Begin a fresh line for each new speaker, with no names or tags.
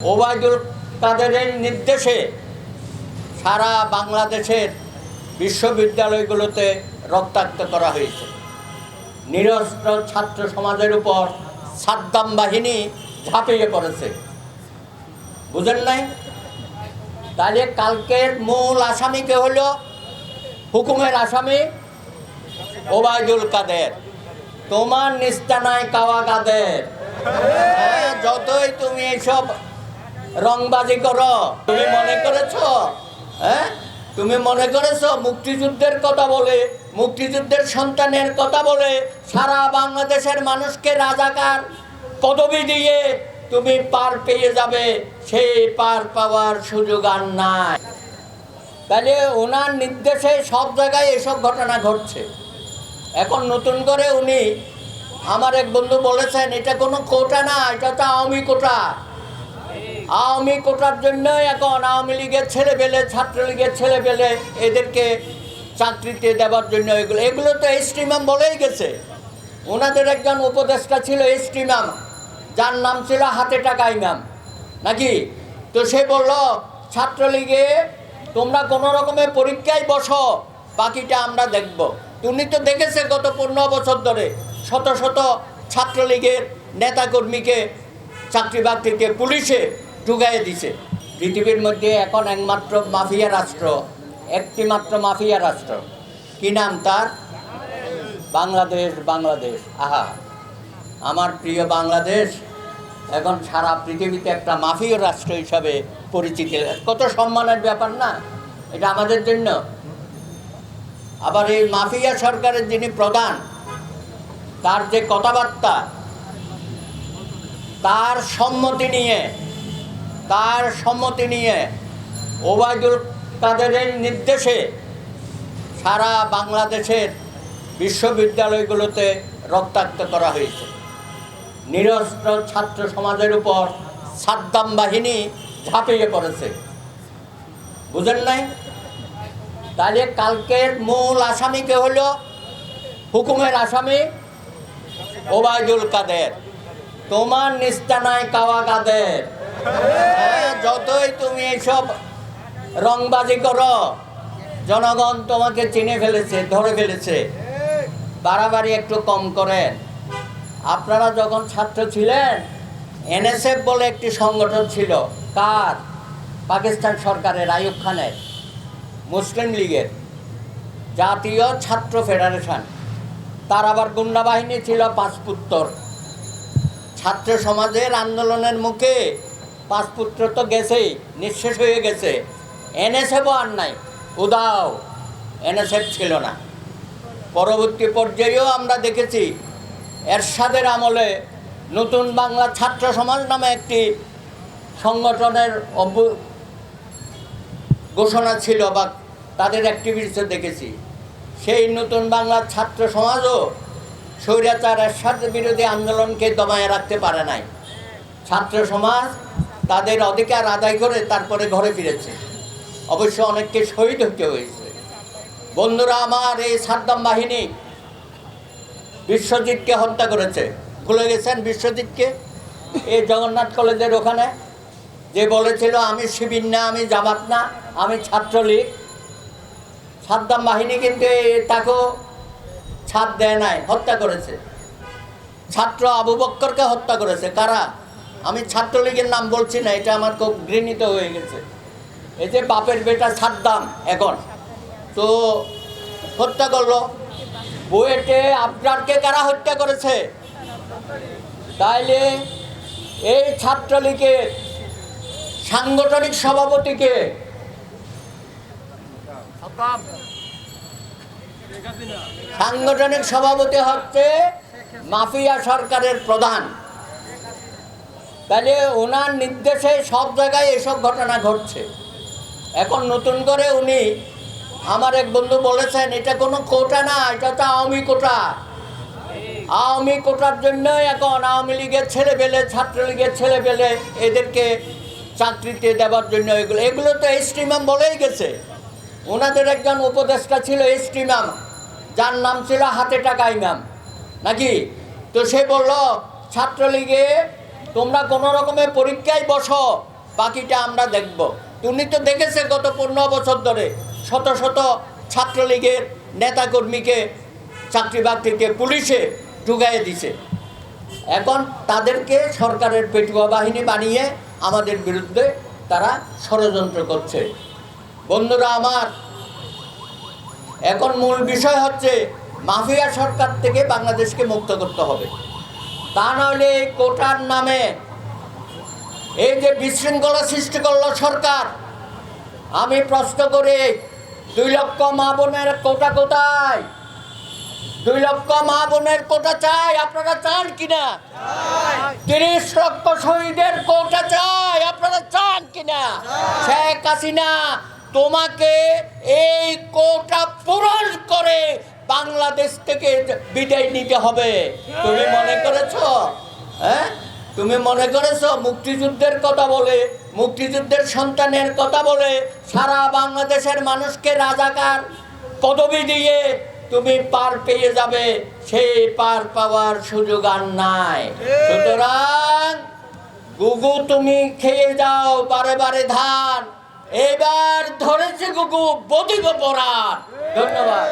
ওবায়দুল কাদেরের নির্দেশে সারা বাংলাদেশের বিশ্ববিদ্যালয়গুলোতে রক্তাক্ত করা হয়েছে। নিরস্ত্র ছাত্র সমাজের উপর সাদ্দাম বাহিনী ঝাঁপিয়ে পড়েছে। বুঝেন নাই? তাহলে কালকের মূল আসামিকে হলো? হুকুমের আসামি ওবায়দুল কাদের। তোমার নিস্তানায় কাওয়া কাদের। হ্যাঁ, যতই তুমি এইসব রংবাজি করো। তুমি মনে করেছ? হ্যাঁ? তুমি মনে করেছ মুক্তিযুদ্ধের কথা বলে, মুক্তিযুদ্ধের সন্তানের কথা বলে সারা বাংলাদেশের মানুষকে রাজাকার পদবি দিয়ে তুমি পার পেয়ে যাবে? সেই পার পাওয়ার সুযোগ আর নাই। তাহলে ওনার নির্দেশে সব জায়গায় এসব ঘটনা ঘটছে। এখন নতুন করে উনি আমার এক বন্ধু বলেছেন, এটা কোনো কোটা না, এটা তো আওয়ামী কোটা। আওয়ামী কোটার জন্য এখন আওয়ামী লীগের ছেলে পেলে ছাত্রলীগের ছেলে পেলে এদেরকে চাকরিতে দেওয়ার জন্য এগুলো এগুলো তো এস্টিমাম বলেই গেছে। ওনাদের একজন উপদেষ্টা ছিল এস্টিমাম, যার নাম ছিল হাতে টাকা ইমাম। নাকি? তো সে বলল, ছাত্রলীগে তোমরা কোনো রকমের পরীক্ষায় বসো, বাকিটা আমরা দেখব। উনি তো দেখেছে গত পনেরো বছর ধরে, শত শত ছাত্রলীগের নেতাকর্মীকে, চাকরি বাকরিকে পুলিশে ঢুকাইয়ে দিছে। পৃথিবীর মধ্যে এখন একমাত্র মাফিয়া রাষ্ট্র একটি মাত্র মাফিয়া রাষ্ট্র। কি নাম তার? বাংলাদেশ বাংলাদেশ। আহা, আমার প্রিয় বাংলাদেশ, এখন সারা পৃথিবীতে একটা মাফিয়া রাষ্ট্র হিসাবে পরিচিতি। কত সম্মানের ব্যাপার না? এটা আমাদের জন্য। আবার এই মাফিয়া সরকারের যিনি প্রধান, তার যে কথাবার্তা, তার সম্মতি নিয়ে তার সম্মতি নিয়ে ওবায়দুল কাদেরের নির্দেশে সারা বাংলাদেশের বিশ্ববিদ্যালয়গুলোতে রক্তাক্ত করা হয়েছে। নিরস্ত্র ছাত্র সমাজের উপর সাদ্দাম বাহিনী ঝাঁপিয়ে পড়েছে। বুঝেন নাই? তাহলে কালকের মূল আসামিকে হলো হুকুমের আসামি ওবায়দুল কাদের। তোমার নিস্তানায় কাওয়া কাদের? যতই তুমি এইসব রংবাজি করো, জনগণ তোমাকে চিনে ফেলেছে, ধরে ফেলেছে। বাড়াবাড়ি একটু কম করেন। আপনারা যখন ছাত্র ছিলেন, এনএসএফ বলে একটি সংগঠন ছিল। কার? পাকিস্তান সরকারের, আইয়ুব খানের, মুসলিম লীগের। জাতীয় ছাত্র ফেডারেশন। তার আবার গুন্ডা বাহিনী ছিল পাঁচপুত্তর ছাত্র সমাজের আন্দোলনের মুখে পাঁচপুত্র তো গেছেই, নিঃশেষ হয়ে গেছে। এনএসএফও আর নাই, উদাও এনএসএফ ছিল না। পরবর্তী পর্যায়েও আমরা দেখেছি, এরশাদের আমলে নতুন বাংলা ছাত্র সমাজ নামে একটি সংগঠনের অভ্যু, ঘোষণা ছিল বা তাদের অ্যাক্টিভিটিসে দেখেছি। সেই নতুন বাংলার ছাত্র সমাজও স্বৈরাচার এরশাদ বিরোধী আন্দোলনকে দমায় রাখতে পারে নাই। ছাত্র সমাজ তাদের অধিকার আদায় করে তারপরে ঘরে ফিরেছে। অবশ্য অনেককে শহীদ হতে হয়েছে। বন্ধুরা, আমার এই সাদ্দাম বাহিনী বিশ্বজিৎকে হত্যা করেছে। ভুলে গেছেন বিশ্বজিৎকে? এই জগন্নাথ কলেজের ওখানে যে বলেছিল, আমি শিবির না, আমি জামাত না, আমি ছাত্রলীগ। সাদ্দাম বাহিনী কিন্তু তাকেও ছাদ দেয় নাই, হত্যা করেছে। ছাত্র আবু বক্করকে হত্যা করেছে। কারা? আমি ছাত্রলীগের নাম বলছি না এটা আমার খুব ঘৃণিত হয়ে গেছে। এই যে বাপের বেটা সাদ্দাম এখন তো হত্যা করল। বুয়েটে আবরারকে কারা হত্যা করেছে? তাইলে এই ছাত্রলীগের সাংগঠনিক সভাপতিকে সাংগঠনিক সভাপতি হচ্ছে মাফিয়া সরকারের প্রধান। তাহলে ওনার নির্দেশে সব জায়গায় এসব ঘটনা ঘটছে। এখন নতুন করে উনি আমার এক বন্ধু বলেছেন, এটা কোনো কোটা না, এটা তো আওয়ামী কোটা। আওয়ামী কোটার জন্য এখন আওয়ামী লীগের ছেলে পেলে ছাত্রলীগের ছেলে পেলে এদেরকে চাকরিতে দেওয়ার জন্য এগুলো এগুলো তো এস্টিমাম বলেই গেছে। ওনাদের একজন উপদেষ্টা ছিল এস্টিমাম, যার নাম ছিল হাতে টাকা ইমাম। নাকি? তো সে বলল, ছাত্রলীগে তোমরা কোনো রকমের পরীক্ষায় বসো, বাকিটা আমরা দেখব। তুমি তো দেখেছে গত পনেরো বছর ধরে শত শত ছাত্রলীগের নেতাকর্মীকে চাকরি বাকরিকে পুলিশে ঢুকাইয়ে দিছে। এখন তাদেরকে সরকারের পেটুয়া বাহিনী বানিয়ে আমাদের বিরুদ্ধে তারা ষড়যন্ত্র করছে। বন্ধুরা আমার, এখন মূল বিষয় হচ্ছে মাফিয়া সরকার থেকে বাংলাদেশকে মুক্ত করতে হবে। তা নাহলে এই কোটার নামে। এই যে বিশৃঙ্খলা সৃষ্টি করল সরকার, আমি প্রশ্ন করি, দুই লক্ষ মা বোনের কোটা কোথায়? দুই লক্ষ মা বোনের কোটা চাই, আপনারা চান কিনা? তিরিশ লক্ষ শহীদের কোটা চাই, আপনারা চান কিনা? শেখ হাসিনা, তোমাকে এই কোটা পূরণ করে বাংলাদেশ থেকে বিদায় নিতে হবে। তুমি মনে করেছ? হ্যাঁ? তুমি মনে করেছ মুক্তিযুদ্ধের কথা বলে, মুক্তিযুদ্ধের সন্তানের কথা বলে সারা বাংলাদেশের মানুষকে রাজাকার পদবি দিয়ে তুমি পার পেয়ে যাবে? সেই পার পাওয়ার সুযোগ আর নাই। সুতরাং গুগু, তুমি খেয়ে যাও বারে বারে ধান। এবার ধরেছে গুগু, বদিব পরাণ ধন্যবাদ।